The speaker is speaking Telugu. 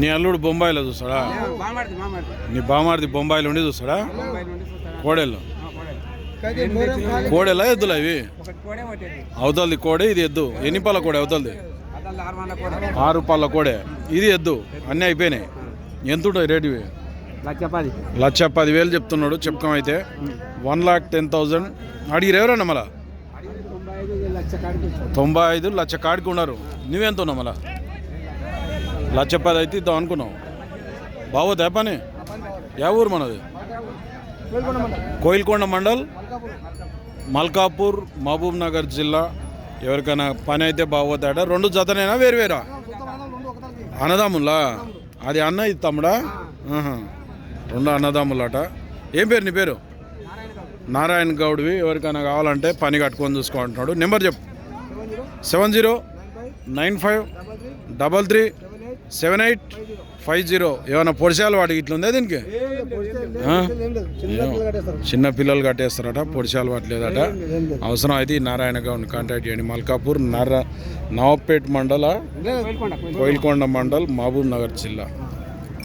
నీ అల్లుడు బొంబాయిలో చూస్తాడా? నీ బామార్ది బొంబాయిలో ఉండి చూస్తాడా? కోడలు. కోడేలా ఎద్దులా ఇవి? ఒకటి కోడే ఒకటి అవతలది కోడే ఇది ఎద్దు. ఎన్ని పళ్ళ కోడే అవతలది? అదల్లా ఆరు పళ్ళ కోడే. ఇది ఎద్దు. అన్నీ అయిపోయినాయి. ఎంత ఉంటాయి రేటు ఇవి? లక్ష పది. పదివేలు చెప్తున్నాడు చెప్పుకం అయితే వన్ లాక్ టెన్ థౌజండ్. అడిగిరు ఎవరన్నా మళ్ళా? తొంభై ఐదు లక్ష కాడికి ఉన్నారు. నువ్వెంత ఉన్నావు మళ్ళా? లక్ష పది అయితే ఇద్దాం అనుకున్నావు. బాగోదా పని ఏ ఊరు మనది? కోయిల్కొండ మండల్? మల్కాపూర్ మహబూబ్ నగర్ జిల్లా. ఎవరికైనా పని అయితే బాగోతాడ రెండు జతనేనా? వేరు వేరా? అన్నదమ్ములా? అది అన్న ఇది తమ్ముడా? రెండు రెండు అట ఏం పేరు నీ పేరు? నారాయణ గౌడ్వి ఎవరికైనా కావాలంటే పని కట్టుకొని చూసుకుంటున్నాడు నెంబర్ చెప్పు. Seven zero nine five double three seven eight five zero. ఏమైనా పొడిశాలు వాటికి ఇట్లా ఉందా దీనికి? చిన్న పిల్లలు కట్టేస్తారట పొడిశాలు పట్టలేదట. అవసరం అయితే నారాయణ గౌడ్ని కాంటాక్ట్ చేయండి. మల్కాపూర్ నర నవపేట్ మండల కోయిల్కొండ మండల్ మహబూబ్ నగర్ జిల్లా.